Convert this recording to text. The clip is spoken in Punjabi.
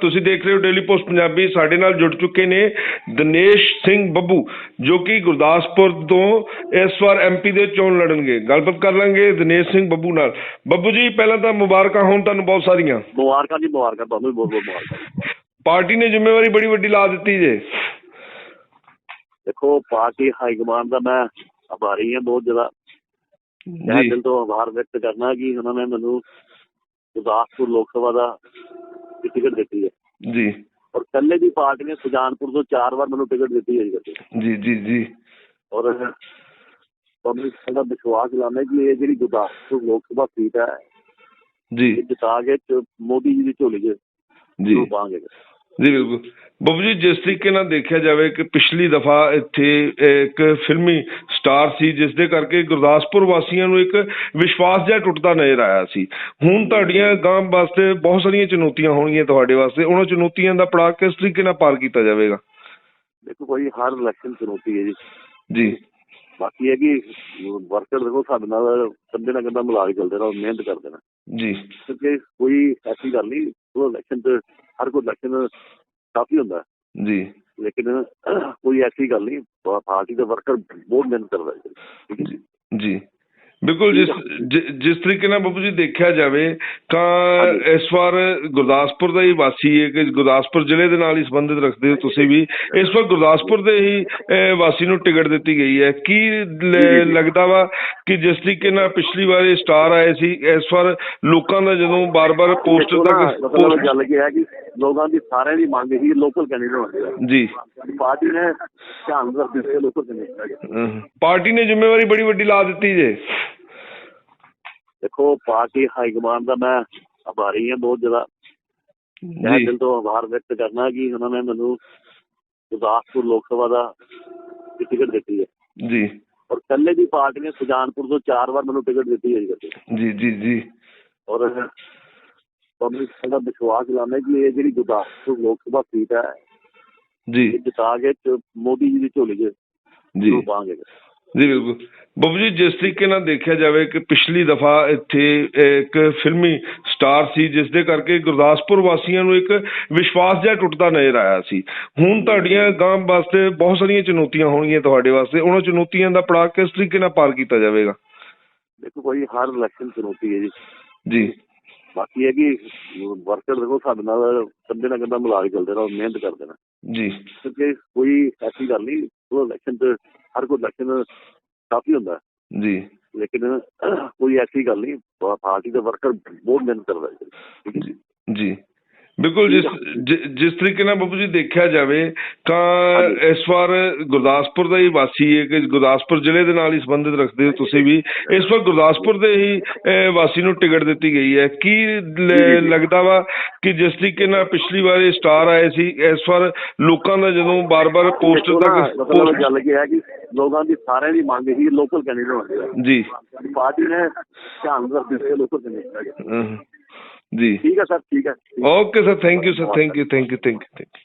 ਤੁਸੀਂ ਦੇਖ ਰਹੇ ਹੋ ਡੇਲੀ ਪੋਸਟ ਪੰਜਾਬੀ। ਸਾਡੇ ਨਾਲ ਜੁੜ ਚੁੱਕੇ ਨੇ ਦਿਨੇਸ਼ ਸਿੰਘ ਬੱਬੂ ਜੋ ਕਿ ਗੁਰਦਾਸਪੁਰ ਤੋਂ ਇਸ ਵਾਰ ਐਮਪੀ ਦੇ ਚੋਣ ਲੜਨਗੇ। ਗੱਲਬਾਤ ਕਰ ਲਾਂਗੇ ਦਿਨੇਸ਼ ਸਿੰਘ ਬੱਬੂ ਨਾਲ। ਬੱਬੂ ਜੀ ਪਹਿਲਾਂ ਤਾਂ ਮੁਬਾਰਕਾਂ ਹੋਣ ਤੁਹਾਨੂੰ ਬਹੁਤ ਸਾਰੀਆਂ। ਮੁਬਾਰਕਾਂ ਜੀ ਮੁਬਾਰਕਾਂ ਤੁਹਾਨੂੰ ਵੀ ਬਹੁਤ ਬਹੁਤ ਮੁਬਾਰਕਾਂ। ਪਾਰਟੀ ਨੇ ਜ਼ਿੰਮੇਵਾਰੀ ਬੜੀ ਵੱਡੀ ਲਾ ਦਿੱਤੀ ਜੇ। ਦੇਖੋ ਪਾਰਟੀ ਹਾਈ ਕਮਾਂਡ ਦਾ ਮੈਂ ਆਭਾਰੀ ਹਾਂ ਬਹੁਤ ਜ਼ਿਆਦਾ। ਮੈਂ ਜੀ। ਦਿਲ ਤੋਂ ਆਭਾਰ ਵਿਅਕਤ ਕਰਨਾ ਕਿ ਉਹਨਾਂ ਨੇ ਮੈਨੂੰ ਗੁਰਦਾਸਪੁਰ ਲੋਕ ਸਭਾ ਦਾ ਦੀ ਟਿਕਟ ਦਿੱਤੀ ਹੈ। ਜੀ। ਔਰ ਕੱਲੇ ਦੀ ਪਾਰਟੀ ਨੇ ਸੁਜਾਨਪੁਰ ਤੋਂ ਚਾਰ ਵਾਰ ਮੈਨੂੰ ਟਿਕਟ ਦਿੱਤੀ ਹੈ ਜੀ ਜੀ ਜੀ ਔਰ ਪਬਲਿਕ ਦਾ ਵਿਸ਼ਵਾਸ ਦਿਲਾਉਂਦਾ ਕਿ ਇਹ ਜਿਹੜੀ ਗੁਰਦਾਸਪੁਰ ਲੋਕ ਸਭਾ ਸੀਟ ਹੈ ਜੀ। ਜਿਤਾ ਕੇ ਮੋਦੀ ਜੀ ਦੀ ਝੋਲੀ 'ਚ ਜੀ। ਪਾਵਾਂਗੇ। ਜੀ ਬਿਲਕੁਲ। ਬੱਬੂ ਜੀ ਜਿਸ ਤਰੀਕੇ ਨਾਲ ਦੇਖਿਆ ਜਾਵੇ ਕਿ ਪਿਛਲੀ ਦਫਾ ਇੱਥੇ ਇੱਕ ਫਿਲਮੀ ਸਟਾਰ ਸੀ ਜਿਸ ਦੇ ਕਰਕੇ ਗੁਰਦਾਸਪੁਰ ਵਾਸੀਆਂ ਨੂੰ ਇੱਕ ਵਿਸ਼ਵਾਸ ਜਿਹਾ ਟੁੱਟਦਾ ਨਜ਼ਰ ਆਇਆ ਸੀ। ਹੁਣ ਤੁਹਾਡੀਆਂ ਗਾਂਵ ਵਾਸਤੇ ਬਹੁਤ ਸਾਰੀਆਂ ਚੁਣੌਤੀਆਂ ਹੋਣਗੀਆਂ ਤੁਹਾਡੇ ਵਾਸਤੇ। ਉਹਨਾਂ ਚੁਣੌਤੀਆਂ ਦਾ ਪੜਾਅ ਕਿਸ ਤਰੀਕੇ ਨਾਲ ਪਾਰ ਕੀਤਾ ਜਾਵੇਗਾ? ਦੇਖੋ ਕੋਈ ਹਰ ਇਲੈਕਸ਼ਨ ਚੁਣੌਤੀ ਹੈ ਜੀ। ਜੀ। ਬਾਕੀ ਹੈ ਕਿ ਵਰਕਰ ਦੇਖੋ ਸਾਡੇ ਨਾਲ ਕੰਦੇ ਨਾਲ ਕੰਦਾ ਮਿਲਾ ਕੇ ਚੱਲਦੇ ਰਹੋ ਮਿਹਨਤ ਕਰਦੇ ਨੇ। ਜੀ। ਕਿਉਂਕਿ ਕੋਈ ਐਸੀ ਗੱਲ ਨਹੀਂ ਉਹ ਇਲੈਕਸ਼ਨ ਤੇ ਹਰ ਕੋਈ ਇਲੈਕਸ਼ਨ ਕਾਫੀ ਹੁੰਦਾ। ਜੀ। ਲੇਕਿਨ ਕੋਈ ਐਸੀ ਗੱਲ ਨਹੀਂ ਪਾਰਟੀ ਦੇ ਵਰਕਰ ਬਹੁਤ ਮਿਹਨਤ ਕਰਦਾ ਹੈ ਜੀ। ਜੀ। ਬਿਲਕੁਲ ਜਿਸ ਜਿਸ ਤਰੀਕੇ ਨਾਲ ਬੱਬੂ ਜੀ ਦੇਖਿਆ ਜਾਵੇ ਤਾਂ। ਇਸ ਵਾਰ ਗੁਰਦਾਸਪੁਰ ਦਾ ਹੀ ਵਾਸੀ ਹੈ ਕਿ ਗੁਰਦਾਸਪੁਰ ਜ਼ਿਲ੍ਹੇ ਦੇ ਨਾਲ ਹੀ ਸੰਬੰਧਿਤ ਰੱਖਦੇ ਹੋ ਤੁਸੀਂ ਵੀ। ਇਸ ਵਾਰ ਗੁਰਦਾਸਪੁਰ ਦੇ ਹੀ ਵਾਸੀ ਨੂੰ ਟਿਕਟ ਦਿੱਤੀ ਗਈ ਹੈ। ਕੀ। ਲੱਗਦਾ ਵਾ ਕਿ ਜਿਸ ਤਰੀਕੇ ਨਾਲ ਪਿਛਲੀ ਵਾਰ ਇਹ ਸਟਾਰ ਆਏ ਸੀ ਇਸ ਵਾਰ ਲੋਕਾਂ ਦਾ ਜਦੋਂ ਬਾਰ-ਬਾਰ ਪੋਸਟਰ ਤੱਕ ਗੱਲ ਕੀ ਹੈ ਕਿ ਲੋਕਾਂ ਦੀ ਸਾਰਿਆਂ ਦੀ ਮੰਗ ਹੀ ਲੋਕਲ ਕੈਂਡੀਡੇਟ ਹੋਣੀ ਜੀ। ਪਾਰਟੀ ਨੇ ਧਿਆਨ ਹੋਏ ਲੋਕਲ ਕੈਂਡੀਡੇਟ ਪਾਰਟੀ ਨੇ ਜ਼ਿੰਮੇਵਾਰੀ ਬੜੀ ਵੱਡੀ ਲਾ ਦਿੱਤੀ ਜੇ। ਦੇਖੋ ਪਾਰਟੀ ਹਾਈ ਕਮਾਂਡ ਦਾ ਮੈਂ ਆਭਾਰੀ ਹਾਂ ਬਹੁਤ ਜ਼ਿਆਦਾ। ਮੈਂ ਦਿਲ ਤੋਂ ਆਭਾਰ ਵਿਅਕਤ ਕਰਨਾ ਕਿ ਉਹਨਾਂ ਨੇ ਮੈਨੂੰ ਗੁਰਦਾਸਪੁਰ ਲੋਕ ਸਭਾ ਦਾ ਟਿਕਟ ਦਿੱਤੀ ਹੈ। ਜੀ। ਔਰ ਕੱਲੇ ਦੀ ਪਾਰਟੀ ਨੇ ਸੁਜਾਨਪੁਰ ਤੋਂ ਚਾਰ ਵਾਰ ਮੈਨੂੰ ਟਿਕਟ ਦਿੱਤੀ ਹੈ ਜੀ। ਜੀ ਜੀ ਔਰ ਪਬਲਿਕ ਦਾ ਵਿਸ਼ਵਾਸ ਦਿਲਾਉਂਦਾ ਕਿ ਇਹ ਜਿਹੜੀ ਗੁਰਦਾਸਪੁਰ ਲੋਕ ਸਭਾ ਸੀਟ ਹੈ ਜੀ। ਜਿਤਾ ਕੇ ਮੋਦੀ ਜੀ ਦੀ ਝੋਲੀ 'ਚ ਜੀ। ਪਾਵਾਂਗੇ ਜੀ ਬਿਲਕੁਲ। ਬੱਬੂ ਜੀ ਜਿਸ ਤਰੀਕੇ ਨਾਲ ਦੇਖਿਆ ਜਾਵੇ ਕਿ ਪਿਛਲੀ ਦਫਾ ਇੱਥੇ ਇੱਕ ਫਿਲਮੀ ਸਟਾਰ ਸੀ ਜਿਸ ਦੇ ਕਰਕੇ ਗੁਰਦਾਸਪੁਰ ਵਾਸੀਆਂ ਨੂੰ ਇੱਕ ਵਿਸ਼ਵਾਸ ਜਿਹਾ ਟੁੱਟਦਾ ਨਜ਼ਰ ਆਇਆ ਸੀ। ਹੁਣ ਤੁਹਾਡੀਆਂ ਗਾਂਵ ਵਾਸਤੇ ਬਹੁਤ ਸਾਰੀਆਂ ਚੁਣੌਤੀਆਂ ਹੋਣਗੀਆਂ ਤੁਹਾਡੇ ਵਾਸਤੇ। ਉਹਨਾਂ ਚੁਣੌਤੀਆਂ ਦਾ ਪੜਾਅ ਕਿਸ ਤਰੀਕੇ ਨਾਲ ਪਾਰ ਕੀਤਾ ਜਾਵੇਗਾ? ਦੇਖੋ ਕੋਈ ਹਰ ਇਲੈਕਸ਼ਨ ਚੁਣੌਤੀ ਹੈ ਜੀ। ਜੀ। ਬਾਕੀ ਹੈ ਕਿ ਵਰਕਰ ਦੇਖੋ ਸਾਡੇ ਨਾਲ ਕੰਦੇ ਨਾਲ ਕੰਦਾ ਮਿਲਾ ਕੇ ਚੱਲਦੇ ਰਹੋ ਮਿਹਨਤ ਕਰਦੇ ਨੇ ਜੀ। ਕਿਉਂਕਿ ਕੋਈ ਐਸੀ ਗੱਲ ਨਹੀਂ ਉਹ ਇਲੈਕਸ਼ਨ ਤੇ ਹਰ ਕੋਈ ਇਲੈਕਸ਼ਨ ਕਾਫੀ ਹੁੰਦਾ। ਜੀ ਲੇਕਿਨ ਕੋਈ ਐਸੀ ਗੱਲ ਨਹੀਂ ਪਾਰਟੀ ਦੇ ਵਰਕਰ ਬਹੁਤ ਮਿਹਨਤ ਕਰਦਾ ਜੀ ਜੀ ਬਿਲਕੁਲ ਜਿਸ ਜਿਸ ਤਰੀਕੇ ਨਾਲ ਬੱਬੂ ਜੀ ਦੇਖਿਆ ਜਾਵੇ ਤਾਂ। ਇਸ ਵਾਰ ਗੁਰਦਾਸਪੁਰ ਦਾ ਹੀ ਵਾਸੀ ਹੈ ਕਿ ਗੁਰਦਾਸਪੁਰ ਜ਼ਿਲ੍ਹੇ ਦੇ ਨਾਲ ਹੀ ਸੰਬੰਧਿਤ ਰੱਖਦੇ ਹੋ ਤੁਸੀਂ ਵੀ। ਇਸ ਵਾਰ ਗੁਰਦਾਸਪੁਰ ਦੇ ਹੀ ਵਾਸੀ ਨੂੰ ਟਿਕਟ ਦਿੱਤੀ ਗਈ ਹੈ। ਕੀ। ਲੱਗਦਾ ਵਾ ਕਿ ਜਿਸ ਤਰੀਕੇ ਨਾਲ ਪਿਛਲੀ ਵਾਰ ਸਟਾਰ ਆਏ ਸੀ ਇਸ ਵਾਰ ਲੋਕਾਂ ਦਾ ਜਦੋਂ ਬਾਰ-ਬਾਰ ਪੋਸਟਰ ਤੱਕ post- ਗੱਲ ਕੀ ਲੋਕਾਂ ਦੀ ਸਾਰਿਆਂ ਦੀ ਮੰਗ ਹੀ ਲੋਕਲ ਕੈਂਡੀਡੇਟ ਜੀ। ਪਾਰਟੀ ਨੇ ਧਿਆਨ ਰੱਖਦੇ ਲੋਕਲ ਕੈਂਡੀਡੇਟ ਜੀ। ਠੀਕ ਹੈ ਸਰ ਠੀਕ ਹੈ। Okay sir thank you sir thank you thank you thank you